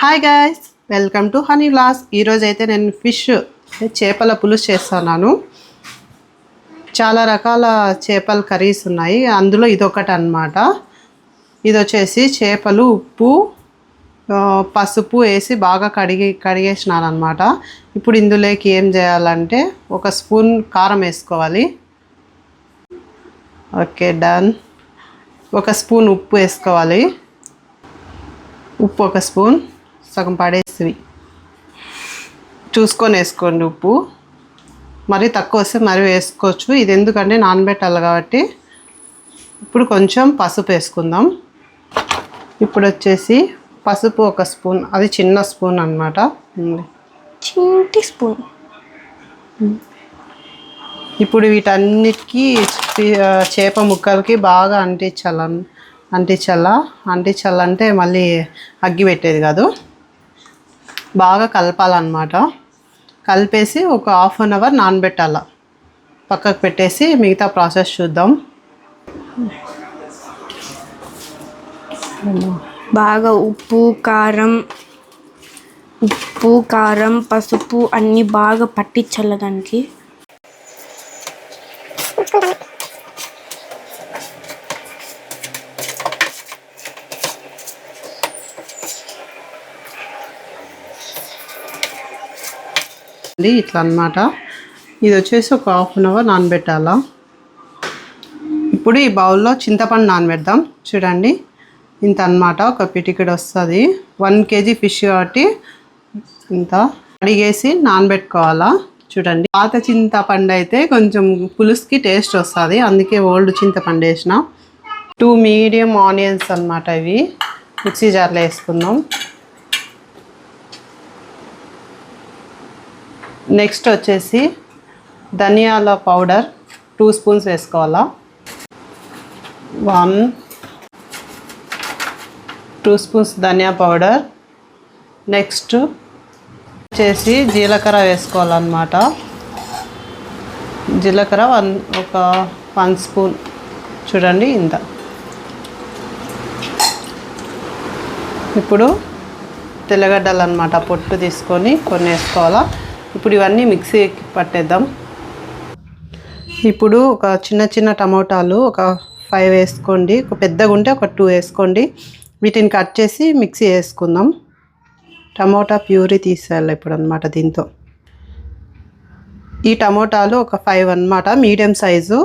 Hi guys welcome to Honey Vlogs ఈరోజు అయితే నేను ఫిష్ చేపల పులుసు చేస్తున్నాను. చాలా రకాల చేపల కర్రీస్ ఉన్నాయి. అందులో ఇదొకటి అన్నమాట. ఇది వచ్చేసి చేపలు ఉప్పు పసుపు వేసి బాగా కడిగి కడిగేసినాను అనమాట ఇప్పుడు ఇందులోకి ఏం చేయాలంటే ఒక స్పూన్ కారం వేసుకోవాలి. ఓకే డన్ ఒక స్పూన్ ఉప్పు వేసుకోవాలి. ఉప్పు ఒక స్పూన్. సగం పడేసివి చూసుకొని వేసుకోండి ఉప్పు. మరీ తక్కువ వస్తే మరీ వేసుకోవచ్చు. ఇది ఎందుకంటే నానబెట్టాలి కాబట్టి. ఇప్పుడు కొంచెం పసుపు వేసుకుందాం. ఇప్పుడు వచ్చేసి పసుపు ఒక స్పూన్ అది చిన్న స్పూన్ అనమాట చింటి స్పూన్. ఇప్పుడు వీటన్నిటికీ చేప ముక్కలకి బాగా అంటించాల అంటించాలా? అంటించాలంటే మళ్ళీ అగ్గి పెట్టేది కాదు. బాగా కలపాలన్నమాట. కలిపేసి ఒక హాఫ్ అన్ అవర్ నానబెట్టాల. పక్కకు పెట్టేసి మిగతా ప్రాసెస్ చూద్దాం. బాగా ఉప్పు కారం ఉప్పు కారం పసుపు అన్నీ బాగా పట్టించాలి దానికి. ఇది ఇట్లా అన్నమాట. ఇది వచ్చేసి ఒక హాఫ్ అన్ అవర్ నానబెట్టాలా. ఇప్పుడు ఈ బౌల్లో చింతపండు నానబెడదాం. చూడండి. ఇంత అన్నమాట. ఒక పిటికెడ్ వస్తుంది. వన్ కేజీ ఫిష్ కాబట్టి ఇంత అడిగేసి నానబెట్టుకోవాలా. చూడండి. పాత చింతపండు అయితే కొంచెం పులుసుకి టేస్ట్ వస్తుంది. అందుకే ఓల్డ్ చింతపండు వేసిన. టూ మీడియం ఆనియన్స్ అన్నమాట ఇవి. మిక్సీ జార్లో వేసుకుందాం నెక్స్ట్ వచ్చేసి ధనియాల పౌడర్ టూ స్పూన్స్ వేసుకోవాలా. వన్ టూ స్పూన్స్ ధనియా పౌడర్. నెక్స్ట్ వచ్చేసి జీలకర్ర వేసుకోవాలన్నమాట. జీలకర్ర వన్ ఒక వన్ స్పూన్. చూడండి ఇంత. ఇప్పుడు తెల్లగడ్డలు అనమాట పొట్టు తీసుకొని కొన్ని వేసుకోవాలా. ఇప్పుడు ఇవన్నీ మిక్సీకి పట్టేద్దాం. ఇప్పుడు ఒక చిన్న చిన్న టమోటాలు ఒక ఫైవ్ వేసుకోండి ఒక పెద్దగా ఉంటే ఒక టూ వేసుకోండి. వీటిని కట్ చేసి మిక్సీ వేసుకుందాం. టమోటా ప్యూరీ తీసేయాలి ఇప్పుడు అనమాట దీంతో. ఈ టమోటాలు ఒక ఫైవ్ అన్నమాట మీడియం సైజు.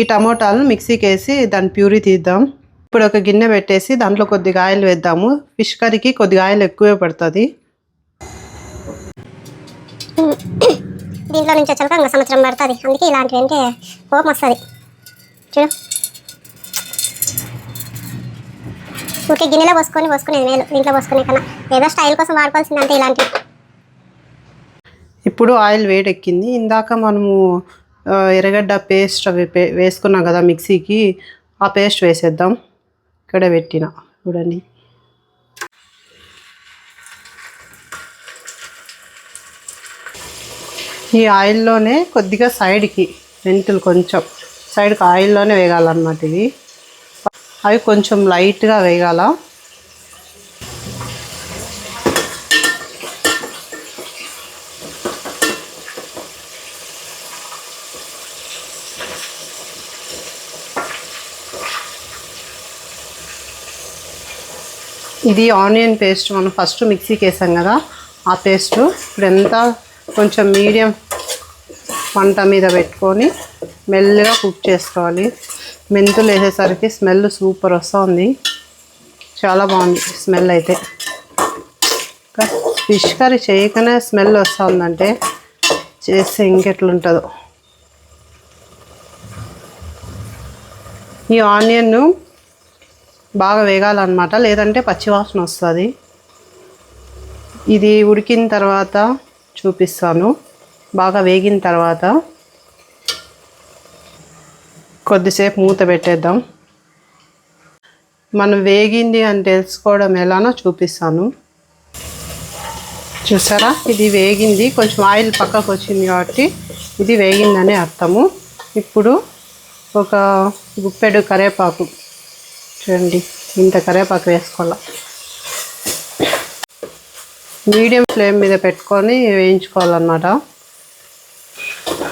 ఈ టమోటాలను మిక్సీకి వేసి దాని ప్యూరీ తీద్దాం. ఇప్పుడు ఒక గిన్నె పెట్టేసి దాంట్లో కొద్దిగా ఆయిల్ వేద్దాము. ఫిష్ కర్రీకి కొద్దిగా ఆయిల్ ఎక్కువే పడుతుంది. దీంట్లో నుంచి వచ్చాక ఇంకా సంవత్సరం పడుతుంది. అందుకే ఇలాంటివి అంటే కోపం వస్తుంది. చూడు. ఊరికే గిన్నెలో పోసుకొని పోసుకునేది మేలు. దీంట్లో పోసుకునే కన్నా. ఏదో స్టైల్ కోసం వాడుకోవాల్సింది అంతే ఇలాంటివి. ఇప్పుడు ఆయిల్ వేడెక్కింది. ఇందాక మనము ఎర్రగడ్డ పేస్ట్ అవి పే వేసుకున్నాం కదా మిక్సీకి. ఆ పేస్ట్ వేసేద్దాం. ఇక్కడ పెట్టిన. చూడండి. ఈ ఆయిల్లోనే కొద్దిగా సైడ్కి మెంతులు కొంచెం. సైడ్కి ఆయిల్లోనే వేగాలన్నమాట ఇవి అవి కొంచెం లైట్గా వేగాల. ఇది ఆనియన్ పేస్ట్ మనం ఫస్ట్ మిక్సీకి వేసాం కదా ఆ పేస్ట్ ఇప్పుడు ఎంత కొంచెం మీడియం మంట మీద పెట్టుకొని మెల్లగా కుక్ చేసుకోవాలి. మెంతులు వేసేసరికి స్మెల్ సూపర్ వస్తుంది. చాలా బాగుంది స్మెల్ అయితే. ఫిష్ కర్రీ చేయకనే స్మెల్ వస్తుందంటే చేస్తే ఇంకెట్లుంటుందో. ఈ ఆనియన్ బాగా వేగాలన్నమాట లేదంటే పచ్చివాసన వస్తుంది. ఇది ఉడికిన తర్వాత చూపిస్తాను. బాగా వేగిన తర్వాత కొద్దిసేపు మూత పెట్టేద్దాం. మనం వేగింది అని తెలుసుకోవడం ఎలానో చూపిస్తాను. చూసారా? ఇది వేగింది. కొంచెం ఆయిల్ పక్కకు వచ్చింది కాబట్టి ఇది వేగిందనే అర్థము. ఇప్పుడు ఒక గుప్పెడు కరేపాకు. చూడండి ఇంత కరివేపాకు వేసుకోవాలి? మీడియం ఫ్లేమ్ మీద పెట్టుకొని వేయించుకోవాలన్నమాట.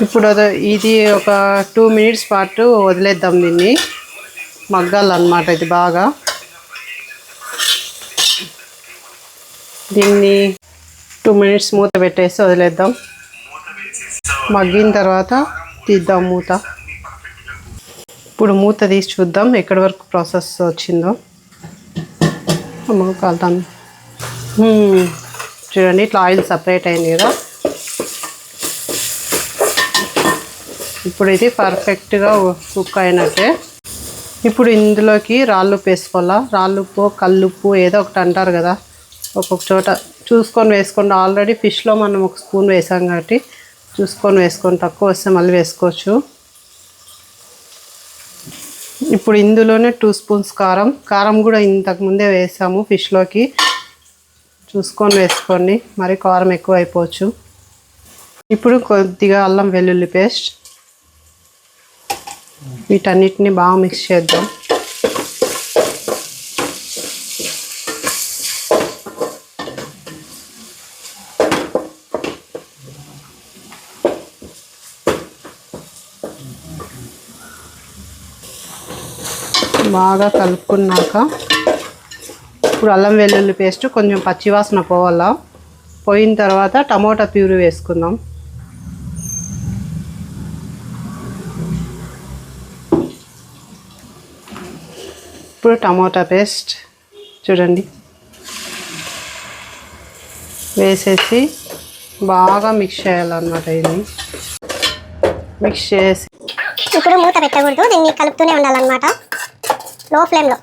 ఇప్పుడు ఇది ఒక టూ మినిట్స్ పాటు వదిలేద్దాం దీన్ని. మగ్గాలన్నమాట ఇది బాగా. దీన్ని టూ మినిట్స్ మూత పెట్టేసి వదిలేద్దాం. మగ్గిన తర్వాత తీద్దాం మూత. ఇప్పుడు మూత తీసి చూద్దాం ఎక్కడి వరకు ప్రాసెస్ వచ్చిందో. అమ్మ కాలుతాను. చూడండి ఇట్లా ఆయిల్ సపరేట్ అయింది కదా. ఇప్పుడు ఇది పర్ఫెక్ట్గా కుక్ అయినట్టే. ఇప్పుడు ఇందులోకి రాళ్ళుప్పు వేసుకోవాలా? రాళ్ళుప్పు కల్లుప్పు ఏదో ఒకటి అంటారు కదా. ఒక్కొక్క చోట చూసుకొని వేసుకోండి. ఆల్రెడీ ఫిష్లో మనం ఒక స్పూన్ వేసాం కాబట్టి చూసుకొని వేసుకొని తక్కువ వస్తే మళ్ళీ వేసుకోవచ్చు. ఇప్పుడు ఇందులోనే టూ స్పూన్స్ కారం. కారం కూడా ఇంతకుముందే వేసాము ఫిష్లోకి. చూసుకొని వేసుకోండి. మరి కారం ఎక్కువ అయిపోవచ్చు. ఇప్పుడు కొద్దిగా అల్లం వెల్లుల్లి పేస్ట్. వీటన్నిటిని బాగా మిక్స్ చేద్దాం. బాగా కలుపుకున్నాక ఇప్పుడు అల్లం వెల్లుల్లి పేస్ట్ కొంచెం పచ్చివాసన పోవాలా. పోయిన తర్వాత టమోటా ప్యూరీ వేసుకుందాం. ఇప్పుడు టమోటా పేస్ట్ చూడండి వేసేసి బాగా మిక్స్ చేయాలన్నమాట ఇది మిక్స్ చేసి ఇప్పుడు మూత పెట్టకూడదు దీన్ని కలుపుతూనే ఉండాలన్నమాట లో ఫ్లేమ్లో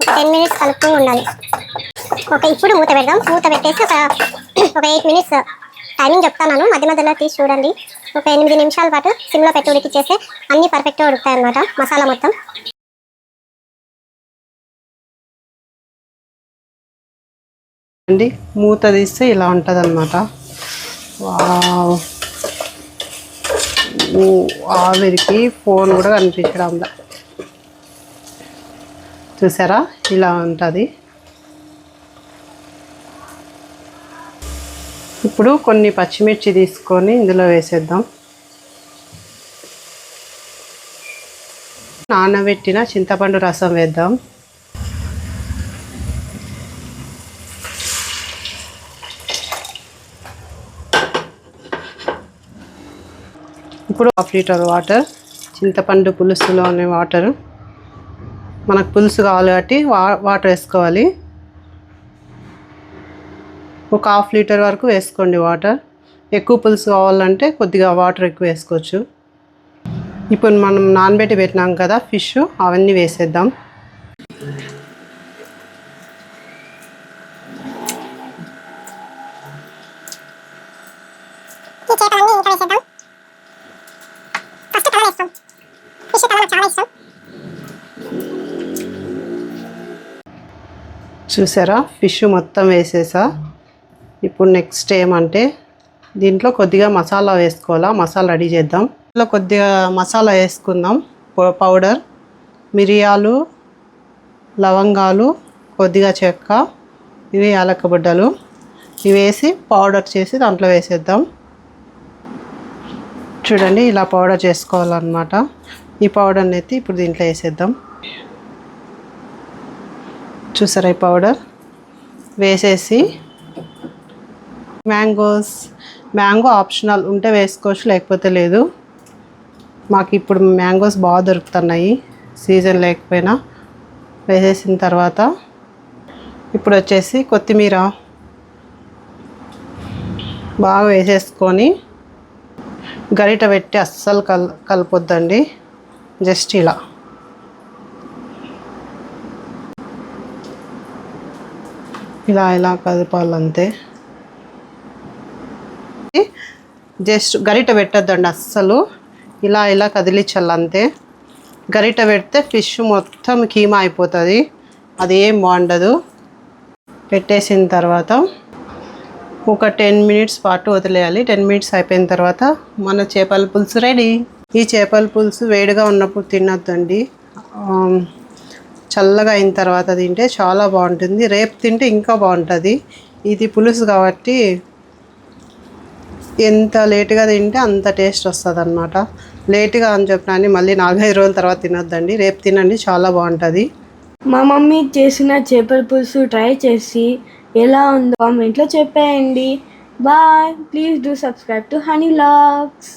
ఒక టెన్ మినిట్స్ కలుపుతూ ఉండాలి ఓకే ఇప్పుడు మూత పెడదాం మూత పెట్టేసి ఒక ఒక ఎయిట్ మినిట్స్ టైమింగ్ చెప్తాను మధ్య మధ్యలో తీసి చూడండి ఒక ఎనిమిది నిమిషాల పాటు సిమ్లో పెట్టి ఉడికిచ్చేస్తే అన్ని పర్ఫెక్ట్గా ఉడుకుతాయి అన్నమాట మసాలా మొత్తం అండి. మూత తీస్తే ఇలా ఉంటుంది అనమాట ఆవిరికి ఫోన్ కూడా కనిపించడంలా చూసారా? ఇలా ఉంటుంది. ఇప్పుడు కొన్ని పచ్చిమిర్చి తీసుకొని ఇందులో వేసేద్దాం. నానబెట్టిన చింతపండు రసం వేద్దాం. ఇప్పుడు హాఫ్ లీటర్ వాటర్ చింతపండు పులుసులోని వాటర్ మనకు పులుసు కావాలి కాబట్టి వా వాటర్ వేసుకోవాలి. ఒక హాఫ్ లీటర్ వరకు వేసుకోండి వాటర్ ఎక్కువ పులుసు కావాలంటే కొద్దిగా వాటర్ ఎక్కువ వేసుకోవచ్చు. ఇప్పుడు మనం నానబెట్టి పెట్టినాం కదా ఫిష్ అవన్నీ వేసేద్దాం ఈ చేపలన్నీ ఇంకా వేసేద్దాం ఫస్ట్ తల వేస్తాం ఫిష్ తల నాకు చాలా ఇష్టం చూసారా? ఫిష్ మొత్తం వేసేసా. ఇప్పుడు నెక్స్ట్ ఏమంటే దీంట్లో కొద్దిగా మసాలా వేసుకోవాలా? మసాలా రెడీ చేద్దాం. ఇందులో కొద్దిగా మసాలా వేసుకుందాం. పౌడర్ మిరియాలు లవంగాలు కొద్దిగా చెక్క ఇవి యాలక్కబుడ్డలు ఇవి వేసి పౌడర్ చేసి దాంట్లో వేసేద్దాం. చూడండి ఇలా పౌడర్ చేసుకోవాలన్నమాట. ఈ పౌడర్ని ఎత్తి ఇప్పుడు దీంట్లో వేసేద్దాం. చూసారా ఈ పౌడర్ వేసేసి మ్యాంగోస్ మ్యాంగో ఆప్షనల్ ఉంటే వేసుకోవచ్చు లేకపోతే లేదు. మాకు ఇప్పుడు మ్యాంగోస్ బాగా దొరుకుతున్నాయి సీజన్ లేకపోయినా. వేసేసిన తర్వాత ఇప్పుడు వచ్చేసి కొత్తిమీర బాగా వేసేసుకొని గరిట పెట్టి అస్సలు కల్ కలపొద్దండి. జస్ట్ ఇలా. ఇలా ఇలా కదపాలంతే. జస్ట్ గరిట పెట్టద్దండి అస్సలు. ఇలా ఇలా కదిలించాలి అంతే గరిట పెడితే ఫిష్ మొత్తం కీమా అయిపోతుంది. అది ఏం బాగుండదు. పెట్టేసిన తర్వాత ఒక టెన్ మినిట్స్ పాటు వదిలేయాలి. టెన్ మినిట్స్ అయిపోయిన తర్వాత మన చేపల పులుసు రెడీ. ఈ చేపల పులుసు వేడిగా ఉన్నప్పుడు తినొద్దండి. చల్లగా అయిన తర్వాత తింటే చాలా బాగుంటుంది. రేపు తింటే ఇంకా బాగుంటుంది. ఇది పులుసు కాబట్టి ఎంత లేటుగా తింటే అంత టేస్ట్ వస్తుంది అనమాట లేటుగా అని చెప్పిన మళ్ళీ నాలుగైదు రోజుల తర్వాత తినొద్దండి. రేపు తినండి చాలా బాగుంటుంది. మా మమ్మీ చేసిన చేపల పులుసు ట్రై చేసి ఎలా ఉందో కామెంట్లో చెప్పేయండి. Bye please do subscribe to Honey Vlogs.